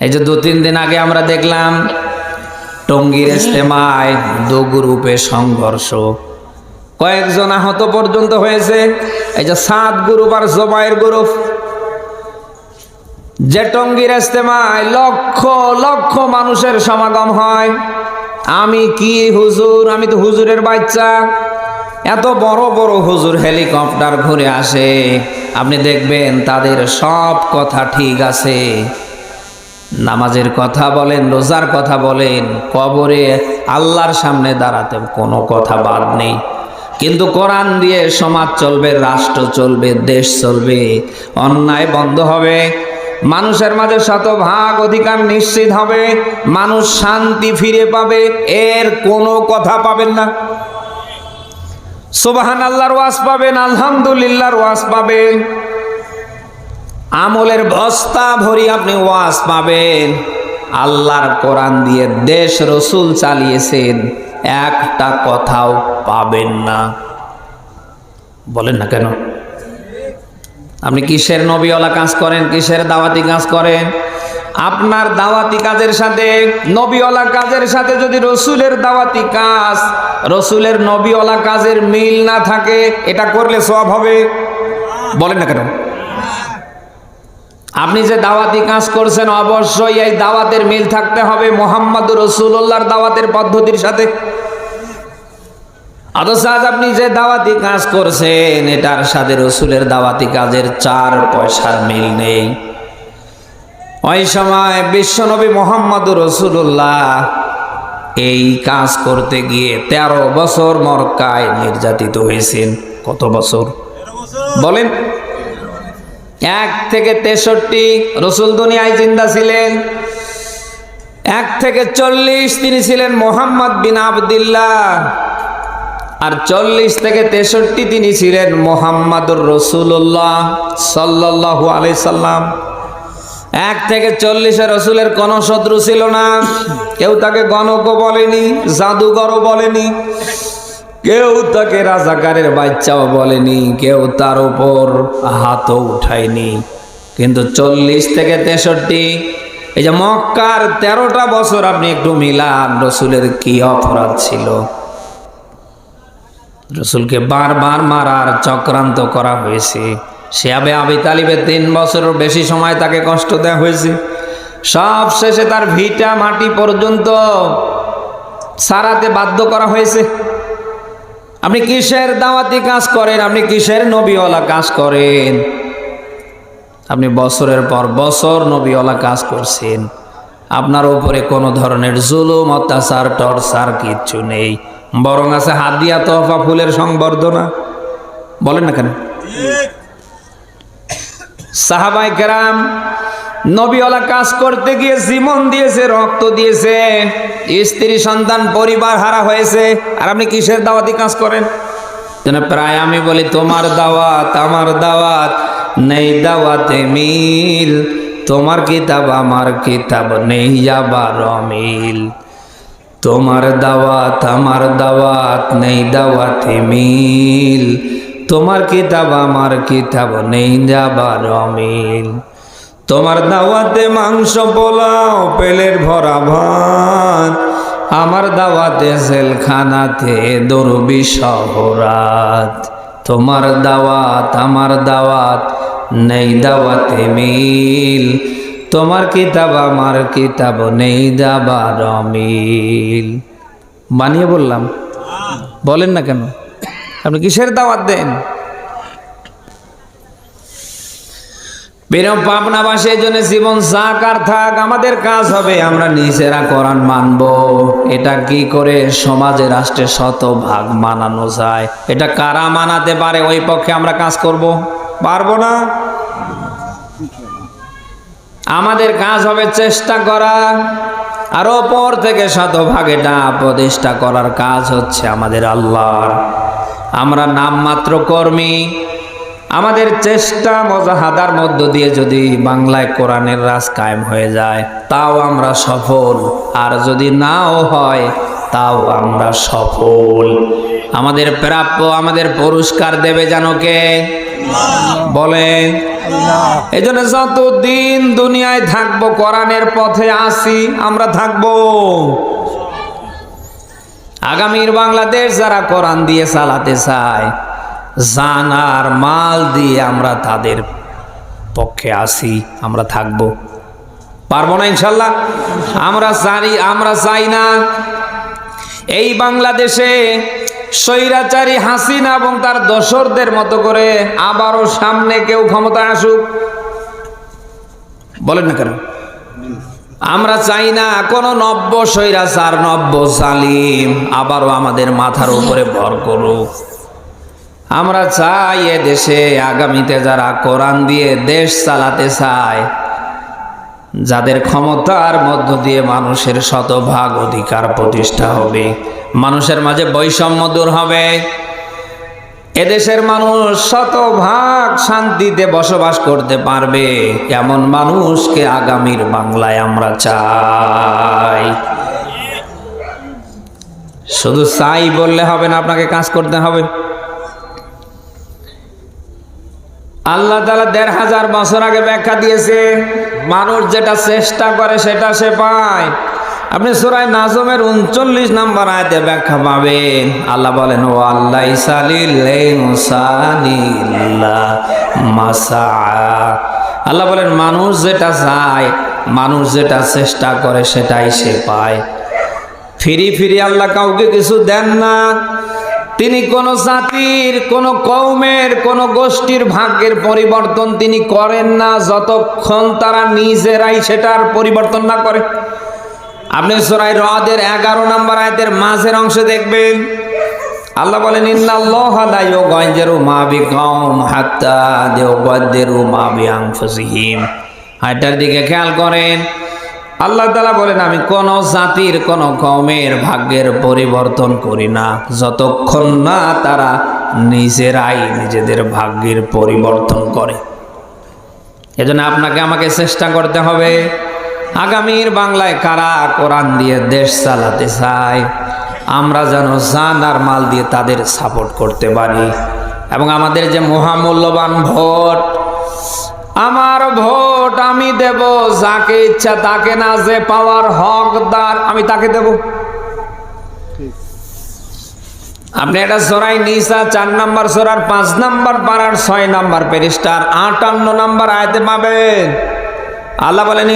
এই যে দু তিন দিন আগে আমরা দেখলাম টঙ্গীর ইস্তেমায় দু গ্রুপে সংঘর্ষ। কয়েকজন আহত পর্যন্ত হয়েছে। এই যে সাত গ্রুপ আর জবাইয়ের গ্রুপ। যে টঙ্গীর ইস্তেমায় লক্ষ লক্ষ মানুষের সমাগম হয়। আমি কি হুজুর? আমি তো হুজুরের বাচ্চা। এত বড় বড় হুজুর হেলিকপ্টার ঘুরে আসে। আপনি দেখবেন তাদের সব কথা ঠিক আছে। নামাজের কথা বলেন, রোজার কথা বলেন, কবরে আল্লাহর সামনে দাঁড়াতে কোনো কথা বাদ নেই। কিন্তু কোরআন দিয়ে সমাজ চলবে, রাষ্ট্র চলবে, দেশ চলবে, অন্যায় বন্ধ হবে। মানুষের মাঝে শতভাগ অধিকার নিশ্চিত হবে, মানুষ শান্তি ফিরে পাবে, এর কোনো কথা পাবেন না। সুবাহান আল্লাহর ওয়াজ পাবেন, আলহামদুলিল্লাহর ওয়াজ পাবেন। আমলের বস্তা ভরি আপনি ওয়াজ পাবেন। আল্লাহর কোরআন দিয়ে দেশ রসুল চালিয়েছেন, একটা কথাও পাবেন না। বলেন না কেন? আপনি কিসের নবীওয়ালা কাজ করেন, কিসের দাওয়াতি কাজ করেন? আপনার দাওয়াতি কাজের সাথে, নবীওয়ালা কাজের সাথে যদি রসুলের দাওয়াতি কাজ, রসুলের নবীওয়ালা কাজের মিল না থাকে, এটা করলে সব হবে? বলেন না কেন? আপনি যে দাওয়াতি কাজ করছেন, অবশ্যই এই দাওয়াতের মিল থাকতে হবে মোহাম্মদ রসুল্লাহর দাওয়াতের পদ্ধতির সাথে। অথচ আপনি যে দাওয়াতি কাজ করছেন, এটার সাথে রসুলের দাওয়াতি কাজের চার পয়সার মিল নেই। ওই সময় বিশ্বনবী মোহাম্মদ রসুল্লাহ এই কাজ করতে গিয়ে তেরো বছর মরকায় নির্যাতিত হয়েছেন। কত বছর? বলেন। এক থেকে তেষট্টি রসুল দুনিয়ায় জিন্দা ছিলেন। এক থেকে চল্লিশ তিনি ছিলেন মোহাম্মদ বিন আবদুল্লাহ। আর চল্লিশ থেকে তেষট্টি তিনি ছিলেন মোহাম্মদুর রসুল্লাহ সাল্লাহু আলাই সাল্লাম। এক থেকে চল্লিশে রসুলের কোনো শত্রু ছিল না। কেউ তাকে গণকও বলেনি জাদুঘরও বলেনি। কেউ তাকে রাজাকারের বাচ্চাও বলেনি, কেউ তার উপর হাতও উঠায়নি। কিন্তু চল্লিশ থেকে তেষট্টি, এই যে মক্কার তেরোটা বছর আপনি একটু মিলান, রসুলের কি অপরাধ ছিল? রসুলকে বারবার মারার চক্রান্ত করা হয়েছে। সে আবে আবি তালিবে তিন বছরের বেশি সময় তাকে কষ্ট দেওয়া হয়েছে। সব শেষে তার ভিটা মাটি পর্যন্ত সারাতে বাধ্য করা হয়েছে। আপনি কিসের দাওয়াতি কাজ করেন? আপনি কিসের নবীওয়ালা কাজ করেন? আপনি বছরের পর বছর নবীওয়ালা কাজ করছেন। আপনার উপরে কোনো ধরনের জুলুম অত্যাচার টর্চার কিচ্ছু নেই। বরং আছে হাদিয়া তোহফা ফুলের সংবর্ধনা। বলেন না কেন? সাহাবাই কেরাম নবীওয়ালা কাজ করতে গিয়ে জীবন দিয়েছে, রক্ত দিয়েছে, স্ত্রী, সন্তান, পরিবার হারা হয়েছে। আর আপনি কিসের দাওয়াতি কাজ করেন? যেন প্রায় আমি বলি, তোমার দাওয়াত, আমার দাওয়াত, নেই দাওয়াতে মিল। তোমার কিতাব, আমার কিতাব, নেই যাবার অমিল। তোমার দাওয়াত, আমার দাওয়াত, নেই দাওয়াতে মিল। তোমার কিতাব, আমার কিতাব, নেই যাবার অমিল। তোমার দাওয়াতে মাংস পোলাও, পেলের ভরা ভাত। আমার দাওয়াতে জেলখানাতে দরবি শহরাত। তোমার দাওয়াত, আমার দাওয়াত, নেই দাওয়াতে মিল। তোমার কিতাব, আমার কিতাব, নেই যাবার মিল বানিয়ে বললাম। বলেন না কেন? আপনি কিসের দাওয়াত দেন? আর থাক, আমাদের কাজ হবে, আমরা নিজেরা এটা কি করে সমাজে, রাষ্ট্রে মানানো যায়? এটা কারা পারে? ওই পক্ষে আমরা কাজ পারব না? আমাদের কাজ হবে চেষ্টা করা, আর ওপর থেকে শতভাগ এটা প্রতিষ্ঠা করার কাজ হচ্ছে আমাদের আল্লাহর। আমরা নামমাত্র কর্মী আমাদের চেষ্টা মজাহাদার মধ্য দিয়ে যদি বাংলায় কোরআনের রাজ কায়েম হয়ে যায়, তাও আমরা সফল। আর যদি নাও হয়, তাও আমরা সফল। আমাদের প্রাপ্য, আমাদের পুরস্কার দেবে যেন কে? বলেন এই জন্য যতদিন দুনিয়ায় থাকব, কোরআনের পথে আসি, আমরা থাকব। আগামীর বাংলাদেশ যারা কোরআন দিয়ে চালাতে চায় জানার মাল দিয়ে আমরা তাদের পক্ষে আসি আমরা থাকব। পারব না ইনশাল্লাহ? আমরা চাই আমরা চাই না। এই বাংলাদেশে স্বৈরাচারী হাসিনা এবং তার দোসরদের মতো করে আবারও সামনে কেউ ক্ষমতায় আসুক। বলেন না কেন? আমরা চাই না কোনো নব্য স্বৈরাচার, নব্য সালিম আবারও আমাদের মাথার উপরে ভর করুক। আমরা চাই এ দেশে আগামীতে যারা কোরআন দিয়ে দেশ চালাতে চায়, যাদের ক্ষমতার মধ্য দিয়ে মানুষের শতভাগ অধিকার প্রতিষ্ঠা হবে, মানুষের মাঝে বৈষম্য দূর হবে। এদেশের মানুষ শতভাগ শান্তিতে বসবাস করতে পারবে, এমন মানুষকে আগামীর বাংলায় আমরা চাই। শুধু চাই বললে হবে না, আপনাকে কাজ করতে হবে। আল্লাহ তালা দেড় হাজার বছর আগে ব্যাখ্যা দিয়েছে, মানুষ যেটা চেষ্টা করে সেটা সে পায়। আপনি সুরায় নাজমের উনচল্লিশ নাম্বার আয়তে ব্যাখ্যা পাবেন। আল্লাহ বলেন ও আল্লাহ মাসা আল্লাহ বলেন, মানুষ যেটা চায়, মানুষ যেটা চেষ্টা করে সেটাই সে পায়। ফিরি ফিরি আল্লাহ কাউকে কিছু দেন না। তিনি কোন জাতির, কোন কৌমের কোন গোষ্ঠীর ভাগ্যের পরিবর্তন তিনি করেন না, যতক্ষণ তারা নিজেরাই সেটার পরিবর্তন না করে। আপনি সরাই রদের এগারো নম্বর আয়তের মাঝের অংশে দেখবেন, আল্লাহ বলেন হাইটার দিকে খেয়াল করেন আল্লাহ তালা বলেন, আমি কোন জাতির, কোন কমের ভাগ্যের পরিবর্তন করি না। যতক্ষণ না তারা নিজেরাই নিজেদের ভাগ্যের পরিবর্তন করে। এজন্য আপনাকে আমাকে চেষ্টা করতে হবে, আগামীর বাংলায় কারা কোরআন দিয়ে দেশ চালাতে চায়, আমরা যেন জান আর মাল দিয়ে তাদের সাপোর্ট করতে পারি। এবং আমাদের যে মহামূল্যবান ভোট আমার ভোট আমি দেব, যাকে ইচ্ছা তাকে না, যে পাওয়ার হকদার, আমি তাকে দেব। আপনি এটা সরাই নিসা, চার নাম্বার সরার, পাঁচ নাম্বার পাড়ার, ছয় নাম্বার পেরিস্টার আটান্ন নাম্বার আয়তে পাবেন। আল্লাহ বলেন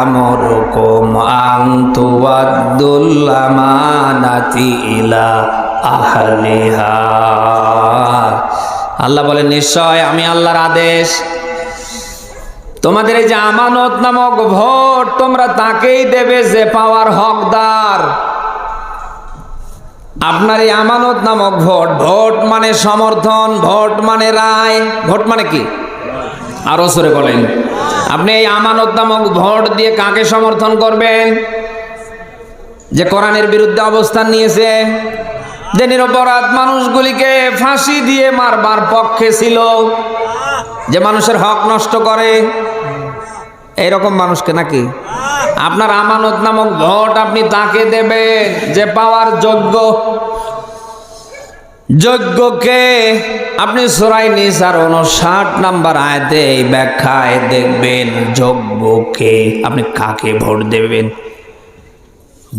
আমরকুম আন তুয়াদ্দুল ইলা আহলিহা। আল্লাহ বলেন, নিশ্চয় আমি আল্লাহর আদেশ। তোমাদের এই যে আমানত নামক ভোট, তোমরা তাকেই দেবে যে পাওয়ার হকদার। আপনার এই আমানত নামক ভোট ভোট মানে সমর্থন, ভোট মানে রায়। ভোট মানে কি? আরও সরে বলেন। আপনি এই আমানত নামক ভোট দিয়ে কাকে সমর্থন করবেন? যে কোরআনের বিরুদ্ধে অবস্থান নিয়েছে। যে নিরপরাধ মানুষগুলিকে ফাঁসি দিয়ে মারবার পক্ষে ছিল। যে মানুষের হক নষ্ট করে এইরকম মানুষকে নাকি? আপনার আমানত নামক ভোট আপনি তাকে দেবেন। যে পাওয়ার যোগ্য যোগ্যকে আপনি সরাই নিসার উনষাট নাম্বার আয়তে এই ব্যাখ্যায় দেখবেন যোগ্যকে আপনি কাকে ভোট দেবেন?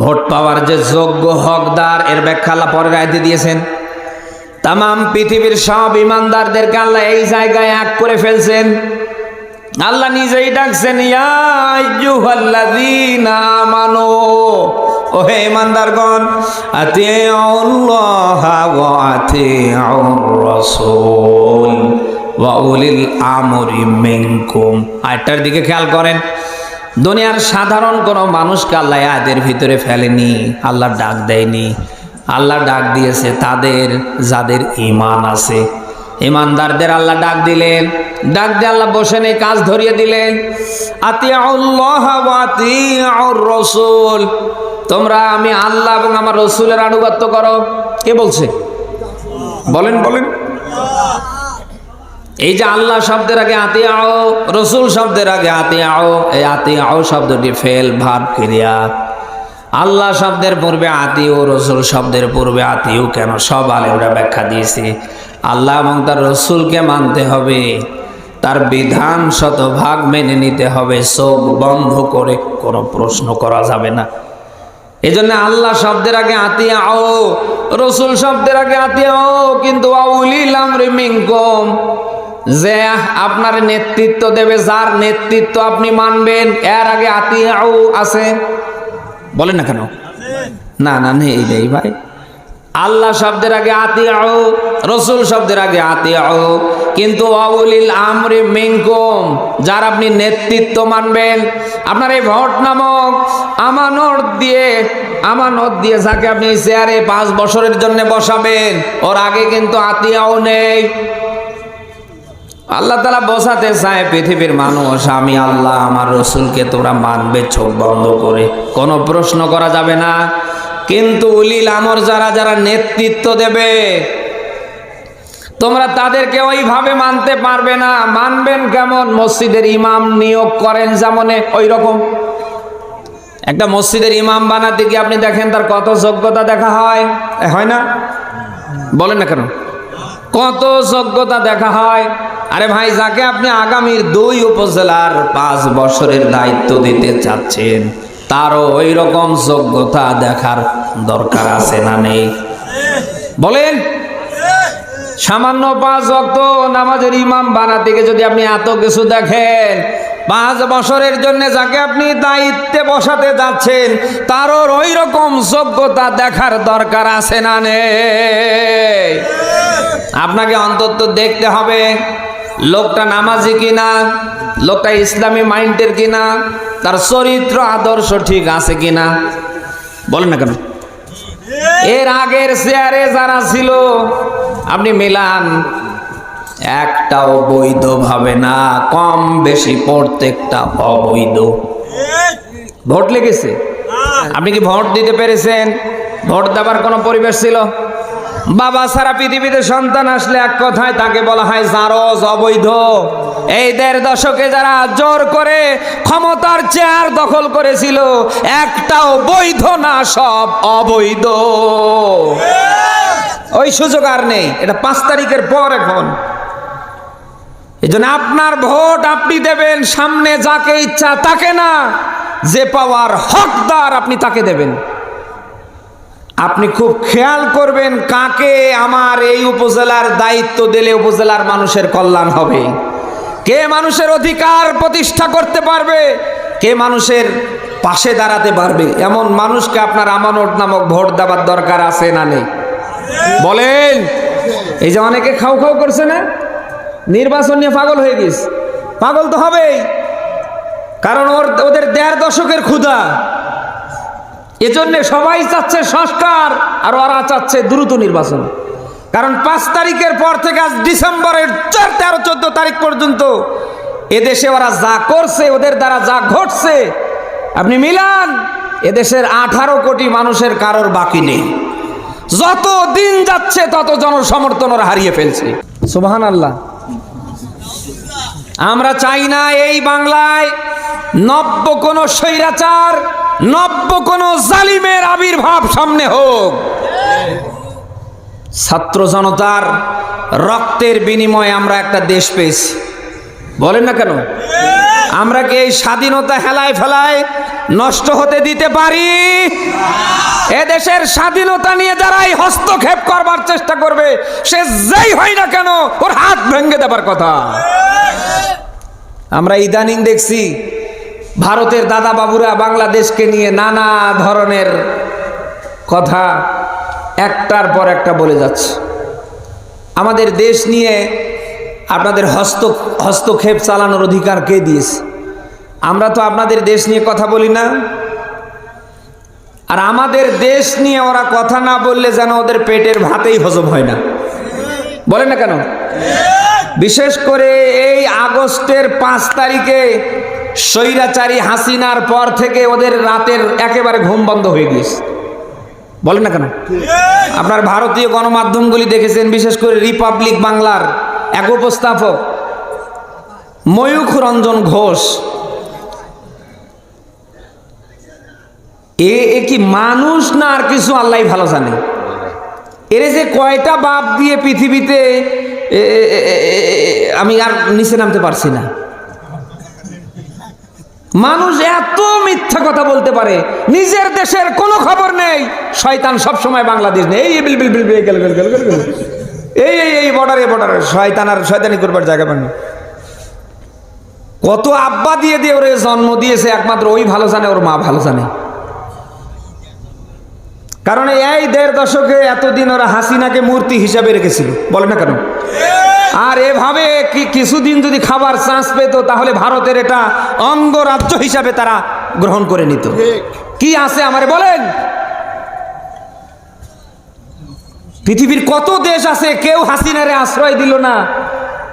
ভোট পাওয়ার যে যোগ্য হকদার, এর ব্যাখ্যা আল্লাহ পরের আয়তে দিয়েছেন। তাম পৃথিবীর সব ইমানদারদেরকে আল্লাহ এই জায়গায় এক করে ফেলছেন। আল্লাহ নিজেই ডাকছেন মানো ও হে ইমানদারগণ আতে আমরি মিনকুম। আয়টার দিকে খেয়াল করেন। দুনিয়ার সাধারণ কোনো মানুষকে আল্লাহ আয়াতের ভিতরে ফেলেনি, আল্লাহ ডাক দেয়নি। আল্লাহ ডাক দিয়েছে তাদের যাদের ইমান আছে। ইমানদারদের আল্লাহ ডাক দিলেন, ডাক দিয়ে আল্লাহ বসে নেই, কাজ ধরিয়ে দিলেন। রসুল, তোমরা আমি আল্লাহ এবং আমার রসুলের আনুগত্য করো। কে বলছে? বলেন বলেন। এই যে আল্লাহ শব্দের আগে আতে আও রসুল শব্দের আগে আতে আও এই আতে আও শব্দটি ফেল ভাব ক্রিয়া। আল্লাহ শব্দের পূর্বে আতি ও রসুল শব্দের পূর্বে আতিও কেন? সব আলেমরা ব্যাখ্যা দিয়েছে। আল্লাহ এবং তার রসুলকে মানতে হবে। তার বিধান শতভাগ মেনে নিতে হবে। চোখ বন্ধ করে কোনো প্রশ্ন করা যাবে না। এই জন্য আল্লাহ শব্দের আগে আতিয়া আও রসুল শব্দের আগে আতিয়া আও কিন্তু যে আপনার নেতৃত্ব দেবে, যার নেতৃত্ব আপনি মানবেন, এর আগে আতিয়া ও আছে। বলেন না কেন? না না, নেই নেই ভাই। আল্লাহ শব্দের আগে আতিয়াও রসুল শব্দের আগে আতিয়াও কিন্তু অবলিল আমরি মিনকুম, যার আপনি নেতৃত্ব মানবেন, আপনার এই ভোট নামক আমানত দিয়ে আমানত দিয়ে যাকে আপনি চেয়ারে পাঁচ বছরের জন্য বসাবেন, ওর আগে কিন্তু আতিয়াও নেই। আল্লাহ তালা বসাতে চায়, পৃথিবীর মানুষ, আমি আল্লাহ, আমার রসুলকে তোমরা মানবে চোখ বন্ধ করে। কোনো প্রশ্ন করা যাবে না। কিন্তু উলিল আমর যারা যারা নেতৃত্ব দেবে, তোমরা তাদেরকে ওইভাবে মানতে পারবে না। মানবেন কেমন? মসজিদের ইমাম নিয়োগ করেন যেমনে ওই রকম একটা মসজিদের ইমাম বানাতে গিয়ে আপনি দেখেন, তার কত যোগ্যতা দেখা হয়। হয় না? বলেন না কেন? কত যোগ্যতা দেখা হয়। আরে ভাই, যাকে আপনি আগামীর দুই উপজেলার পাঁচ বছরের দায়িত্ব দিতে চাচ্ছেন, তারও ওই রকম যোগ্যতা দেখার দরকার আছে না নেই? বলেন, সামান্য পাঁচ অক্ত নামাজের ইমাম বানাতে গিয়ে যদি আপনি এত কিছু দেখেন, পাঁচ বছরের জন্য যাকে আপনি দায়িত্বে বসাতে যাচ্ছেন, তারও ওই রকম যোগ্যতা দেখার দরকার আছে না নেই? আপনাকে অন্তত দেখতে হবে লোকটা নামাজি কিনা? লোকটা ইসলামী মাইন্ডের কিনা? তার চরিত্র আদর্শ ঠিক আছে কিনা? বলেন না কেন? এর আগের চেয়ারে যারা ছিল আপনি মিলান একটাও বৈধ ভাবে না কম বেশি প্রত্যেকটা অবৈধ। ভোট লেগেছে? আপনি কি ভোট দিতে পেরেছেন? ভোট দেওয়ার কোনো পরিবেশ ছিল? বাবা সারা পৃথিবীতে সন্তান আসলে এক কথায় তাকে বলা হয় জারজ, অবৈধ। এই দেড় দশকে যারা জোর করে ক্ষমতার চেয়ার দখল করেছিল, একটাও বৈধ না, সব অবৈধ। ওই সুযোগ আর নেই, এটা পাঁচ তারিখের পর এখন। এই জন্য আপনার ভোট আপনি দেবেন, সামনে যাকে ইচ্ছা তাকে না, যে পাওয়ার হকদার আপনি তাকে দেবেন। আপনি খুব খেয়াল করবেন কাকে আমার এই উপজেলার দায়িত্ব দিলে উপজেলার মানুষের কল্যাণ হবে। কে মানুষের অধিকার প্রতিষ্ঠা করতে পারবে, কে মানুষের পাশে দাঁড়াতে পারবে। এমন মানুষকে আপনার আমানত নামক ভোট দেওয়ার দরকার আছে না নেই? বলেন! এই যে অনেকে খাও খাও করছে না? নির্বাচন নিয়ে পাগল হয়ে গেছে। পাগল তো হবেই। কারণ ওর ওদের দেড় দশকের ক্ষুধা। এজন্য সবাই চাচ্ছে সংস্কার আর ওরা চাচ্ছে দ্রুত নির্বাচন। কারণ পাঁচ তারিখের পর থেকে আজ ডিসেম্বরের চার তেরো চোদ্দ তারিখ পর্যন্ত এদেশে ওরা যা করছে, ওদের দ্বারা যা ঘটছে, আপনি মিলান, এদেশের আঠারো কোটি মানুষের কারোর বাকি নেই। যত দিন যাচ্ছে, তত জনসমর্থন ওরা হারিয়ে ফেলছে। সুবাহান আল্লাহ আমরা চাই না এই বাংলায় নব্য কোনো স্বৈরাচার, নব্য কোনো জালিমের আবির্ভাব সামনে হোক। ছাত্র জনতার রক্তের বিনিময়ে আমরা একটা দেশ পেয়েছি। বলেন না কেন? আমরা কি এই স্বাধীনতা হেলায় ফেলায় নষ্ট হতে দিতে পারি? এদেশের স্বাধীনতা নিয়ে যারাই হস্তক্ষেপ করবার চেষ্টা করবে, সে যেই হয় না কেন, ওর হাত ভেঙে দেবার কথা। আমরা ইদানিং দেখছি ভারতের দাদা বাবুরা বাংলাদেশকে নিয়ে নানা ধরনের কথা একটার পর একটা বলে যাচ্ছে। আমাদের দেশ নিয়ে আপনাদের হস্ত, হস্তক্ষেপ চালানোর অধিকার কে দিয়েছে? আমরা তো আপনাদের দেশ নিয়ে কথা বলি না। আর আমাদের দেশ নিয়ে ওরা কথা না বললে যেন ওদের পেটের ভাতেই হজম হয় না। বলে না কেন? বিশেষ করে এই আগস্টের পাঁচ তারিখে স্বৈরাচারী হাসিনার পর থেকে ওদের রাতের একেবারে ঘুম বন্ধ হয়ে গিয়েছে। বলেন না কেন? আপনার ভারতীয় গণমাধ্যমগুলি দেখেছেন, বিশেষ করে রিপাবলিক বাংলার এক উপস্থাপক ময়ূখ রঞ্জন ঘোষ। এ এ কি মানুষ না আর কিছু? আল্লাহ ভালো জানে। এর যে কয়টা বাপ দিয়ে পৃথিবীতে আমি আর নিচে নামতে পারছি না। মানুষ এত মিথ্যা কথা বলতে পারে, নিজের দেশের কোনো খবর নেই। শয়তান সব সময় বাংলাদেশ নেই এই বিল বিল বিল গেল গেল গেল গেল। এই এই এই বর্ডারে বর্ডারে শয়তান আর শয়তানি করবার জায়গা পায়নি কত আব্বা দিয়ে দিয়ে ওরে জন্ম দিয়েছে, একমাত্র ওই ভালো জানে, ওর মা ভালো জানে। কারণ এই দেড় দশকে এতদিন ওরা হাসিনাকে মূর্তি হিসাবে রেখেছিল। বলে না কেন? আর এভাবে কি কিছুদিন যদি খাবার চান্স পেত তাহলে ভারতের এটা অঙ্গরাজ্য হিসাবে তারা গ্রহণ করে নিত। কি আছে আমারে বলেন? পৃথিবীর কত দেশ আছে কেউ হাসিনারে আশ্রয় দিল না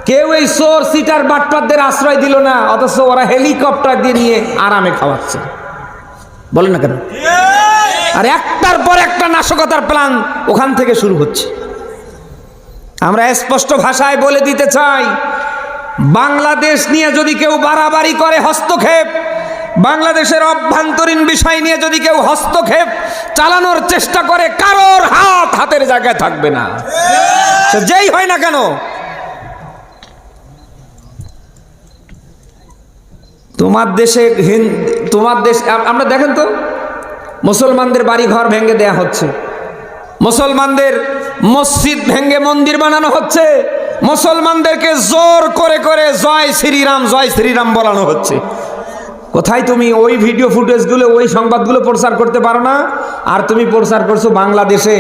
কেউ এই সোর সিটার বাটপারদের আশ্রয় দিল না অথচ ওরা হেলিকপ্টার দিয়ে নিয়ে আরামে খাওয়াচ্ছে। বলেন না কেন? আর একটার পর একটা নাশকতার প্ল্যান ওখান থেকে শুরু হচ্ছে। আমরা স্পষ্ট ভাষায় বলে দিতে চাই, বাংলাদেশ নিয়ে যদি কেউ বাড়াবাড়ি করে হস্তক্ষেপ, বাংলাদেশের অভ্যন্তরীণ বিষয় নিয়ে যদি কেউ হস্তক্ষেপ চালানোর চেষ্টা করে, কারোর হাত হাতের জায়গায় থাকবে না। যেই হয় না কেন তোমার দেশে তোমার দেশ আমরা দেখেন তো, মুসলমানদের বাড়ি ঘর ভেঙে দেয়া হচ্ছে। মুসলমানদের মসজিদ ভেঙে মন্দির বানানো হচ্ছে। মুসলমানদেরকে জোর করে করে জয় শ্রীরাম জয় শ্রীরাম বলানো হচ্ছে। কোথায় তুমি ওই ভিডিও ফুটেজগুলো ওই সংবাদগুলো প্রচার করতে পারো না? আর তুমি প্রচার করছ বাংলাদেশে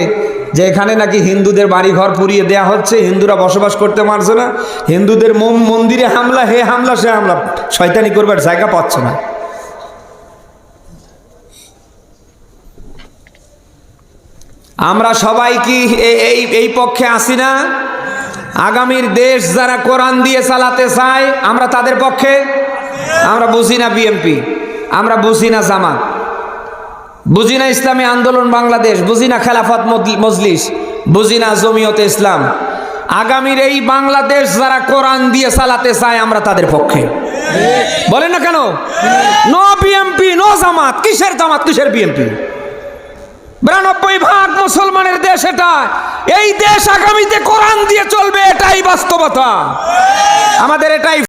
যে এখানে নাকি হিন্দুদের বাড়ি ঘর পুড়িয়ে দেয়া হচ্ছে, হিন্দুরা বসবাস করতে পারছে না। হিন্দুদের মম- মন্দিরে হামলা, হে হামলা, সে হামলা। শয়তানি করবার জায়গা পাচ্ছে না। আমরা সবাই কি এই এই পক্ষে আসি না? আগামীর দেশ যারা কোরআন দিয়ে চালাতে চায়, আমরা তাদের পক্ষে? আমরা বুঝি না বিএমপি। আমরা বুঝি না জামাত। বুঝি না ইসলামী আন্দোলন বাংলাদেশ, বুঝি না খেলাফত মজলিস, বুঝি না জমিয়তে ইসলাম। আগামীর এই বাংলাদেশ যারা কোরআন দিয়ে চালাতে চায়, আমরা তাদের পক্ষে। বলেন না কেন? No BNP no Jamaat. কিসের জামাত? কিসের বিএমপি বিরানব্বই ভাগ মুসলমানের দেশ এটা। এই দেশ আগামীতে কোরআন দিয়ে চলবে, এটাই বাস্তবতা। আমাদের এটাই